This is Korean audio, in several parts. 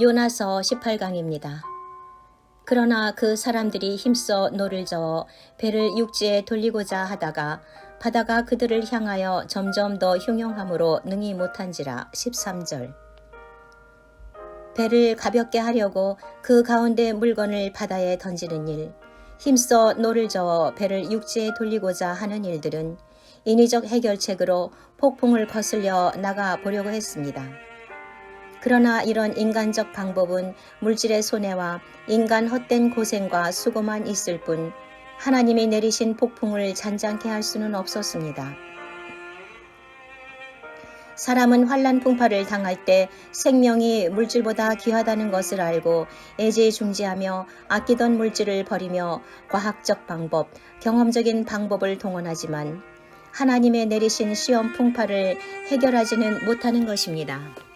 요나서 18강입니다. 그러나 그 사람들이 힘써 노를 저어 배를 육지에 돌리고자 하다가 바다가 그들을 향하여 점점 더 흉용함으로 능히 못한지라 13절. 배를 가볍게 하려고 그 가운데 물건을 바다에 던지는 일, 힘써 노를 저어 배를 육지에 돌리고자 하는 일들은 인위적 해결책으로 폭풍을 거슬려 나가 보려고 했습니다. 그러나 이런 인간적 방법은 물질의 손해와 인간 헛된 고생과 수고만 있을 뿐 하나님이 내리신 폭풍을 잔잔케 할 수는 없었습니다. 사람은 환란 풍파를 당할 때 생명이 물질보다 귀하다는 것을 알고 애지중지하며 아끼던 물질을 버리며 과학적 방법, 경험적인 방법을 동원하지만 하나님의 내리신 시험 풍파를 해결하지는 못하는 것입니다.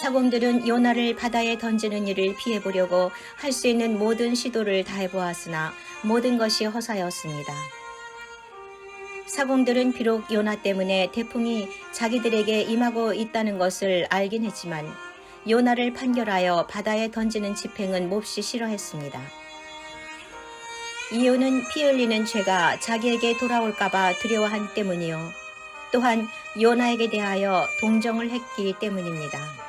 사공들은 요나를 바다에 던지는 일을 피해보려고 할 수 있는 모든 시도를 다해보았으나 모든 것이 허사였습니다. 사공들은 비록 요나 때문에 태풍이 자기들에게 임하고 있다는 것을 알긴 했지만 요나를 판결하여 바다에 던지는 집행은 몹시 싫어했습니다. 이유는 피 흘리는 죄가 자기에게 돌아올까봐 두려워한 때문이요. 또한 요나에게 대하여 동정을 했기 때문입니다.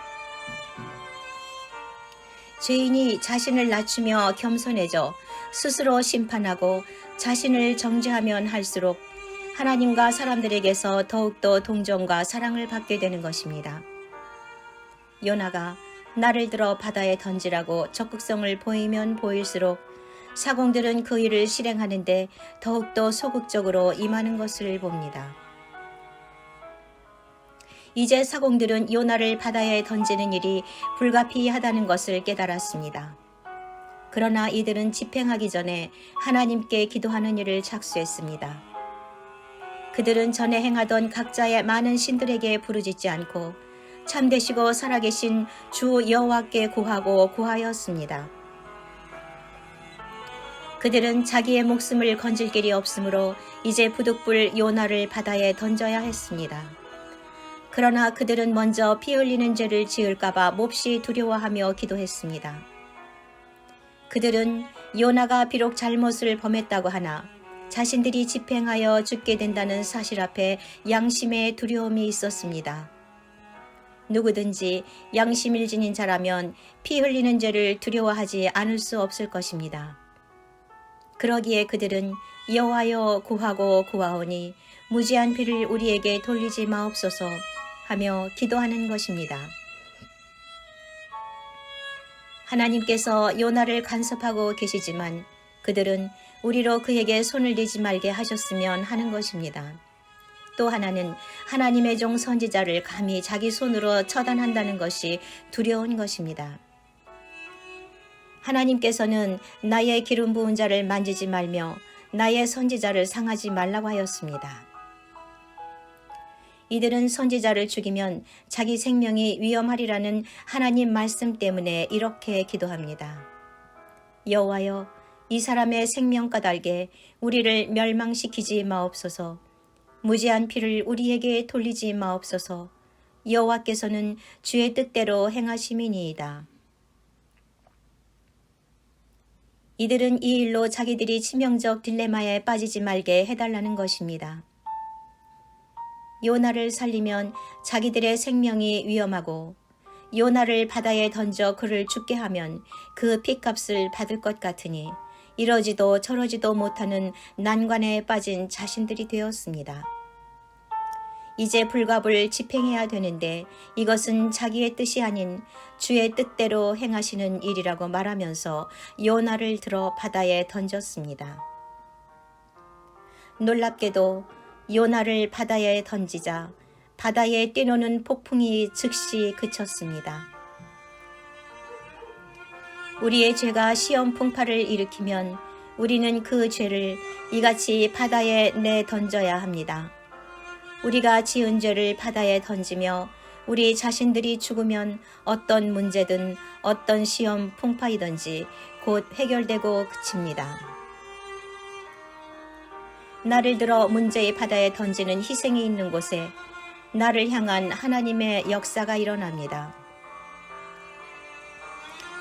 죄인이 자신을 낮추며 겸손해져 스스로 심판하고 자신을 정죄하면 할수록 하나님과 사람들에게서 더욱더 동정과 사랑을 받게 되는 것입니다. 요나가 나를 들어 바다에 던지라고 적극성을 보이면 보일수록 사공들은 그 일을 실행하는데 더욱더 소극적으로 임하는 것을 봅니다. 이제 사공들은 요나를 바다에 던지는 일이 불가피하다는 것을 깨달았습니다. 그러나 이들은 집행하기 전에 하나님께 기도하는 일을 착수했습니다. 그들은 전에 행하던 각자의 많은 신들에게 부르짖지 않고 참되시고 살아계신 주 여호와께 구하고 구하였습니다. 그들은 자기의 목숨을 건질 길이 없으므로 이제 부득불 요나를 바다에 던져야 했습니다. 그러나 그들은 먼저 피 흘리는 죄를 지을까봐 몹시 두려워하며 기도했습니다. 그들은 요나가 비록 잘못을 범했다고 하나 자신들이 집행하여 죽게 된다는 사실 앞에 양심의 두려움이 있었습니다. 누구든지 양심일 지닌 자라면 피 흘리는 죄를 두려워하지 않을 수 없을 것입니다. 그러기에 그들은 여호와여 구하고 구하오니 무지한 피를 우리에게 돌리지 마옵소서 하며 기도하는 것입니다. 하나님께서 요나를 간섭하고 계시지만 그들은 우리로 그에게 손을 대지 말게 하셨으면 하는 것입니다. 또 하나는 하나님의 종 선지자를 감히 자기 손으로 처단한다는 것이 두려운 것입니다. 하나님께서는 나의 기름 부은 자를 만지지 말며 나의 선지자를 상하지 말라고 하였습니다. 이들은 선지자를 죽이면 자기 생명이 위험하리라는 하나님 말씀 때문에 이렇게 기도합니다. 여호와여 이 사람의 생명 까닭에 우리를 멸망시키지 마옵소서. 무지한 피를 우리에게 돌리지 마옵소서. 여호와께서는 주의 뜻대로 행하심이니이다. 이들은 이 일로 자기들이 치명적 딜레마에 빠지지 말게 해달라는 것입니다. 요나를 살리면 자기들의 생명이 위험하고 요나를 바다에 던져 그를 죽게 하면 그 핏값을 받을 것 같으니 이러지도 저러지도 못하는 난관에 빠진 자신들이 되었습니다. 이제 불갑을 집행해야 되는데 이것은 자기의 뜻이 아닌 주의 뜻대로 행하시는 일이라고 말하면서 요나를 들어 바다에 던졌습니다. 놀랍게도 요나를 바다에 던지자 바다에 뛰노는 폭풍이 즉시 그쳤습니다. 우리의 죄가 시험 풍파를 일으키면 우리는 그 죄를 이같이 바다에 내 던져야 합니다. 우리가 지은 죄를 바다에 던지며 우리 자신들이 죽으면 어떤 문제든 어떤 시험 풍파이든지 곧 해결되고 그칩니다. 나를 들어 문제의 바다에 던지는 희생이 있는 곳에 나를 향한 하나님의 역사가 일어납니다.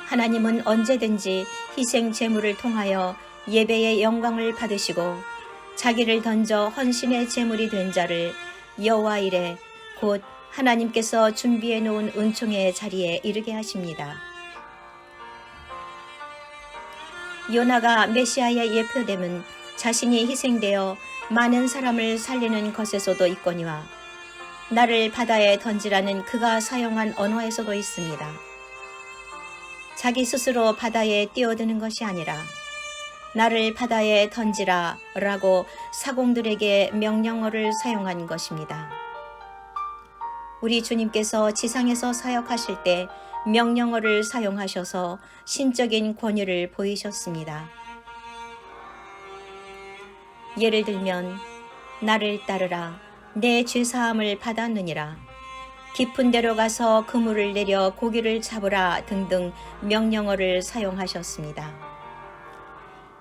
하나님은 언제든지 희생 제물을 통하여 예배의 영광을 받으시고 자기를 던져 헌신의 제물이 된 자를 여호와 이래 곧 하나님께서 준비해 놓은 은총의 자리에 이르게 하십니다. 요나가 메시아의 예표됨은 자신이 희생되어 많은 사람을 살리는 것에서도 있거니와 나를 바다에 던지라는 그가 사용한 언어에서도 있습니다. 자기 스스로 바다에 뛰어드는 것이 아니라 나를 바다에 던지라 라고 사공들에게 명령어를 사용한 것입니다. 우리 주님께서 지상에서 사역하실 때 명령어를 사용하셔서 신적인 권위를 보이셨습니다. 예를 들면 나를 따르라 내 죄사함을 받았느니라 깊은 데로 가서 그물을 내려 고기를 잡으라 등등 명령어를 사용하셨습니다.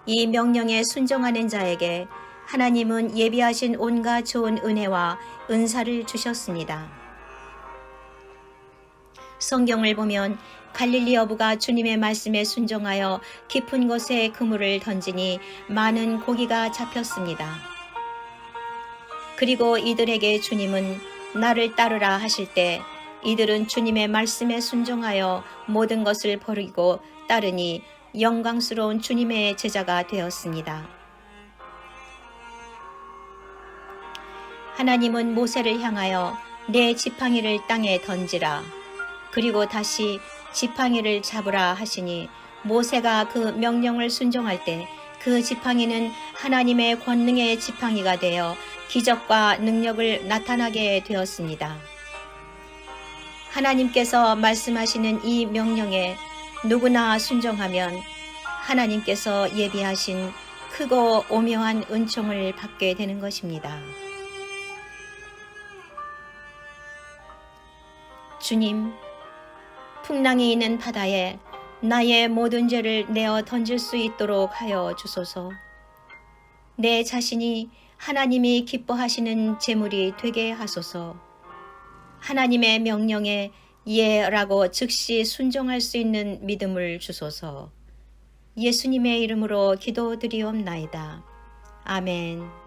이 명령에 순종하는 자에게 하나님은 예비하신 온갖 좋은 은혜와 은사를 주셨습니다. 성경을 보면 갈릴리 어부가 주님의 말씀에 순종하여 깊은 곳에 그물을 던지니 많은 고기가 잡혔습니다. 그리고 이들에게 주님은 나를 따르라 하실 때 이들은 주님의 말씀에 순종하여 모든 것을 버리고 따르니 영광스러운 주님의 제자가 되었습니다. 하나님은 모세를 향하여 내 지팡이를 땅에 던지라. 그리고 다시 지팡이를 잡으라 하시니 모세가 그 명령을 순종할 때 그 지팡이는 하나님의 권능의 지팡이가 되어 기적과 능력을 나타나게 되었습니다. 하나님께서 말씀하시는 이 명령에 누구나 순종하면 하나님께서 예비하신 크고 오묘한 은총을 받게 되는 것입니다. 주님, 풍랑이 있는 바다에 나의 모든 죄를 내어 던질 수 있도록 하여 주소서. 내 자신이 하나님이 기뻐하시는 제물이 되게 하소서. 하나님의 명령에 예라고 즉시 순종할 수 있는 믿음을 주소서. 예수님의 이름으로 기도드리옵나이다. 아멘.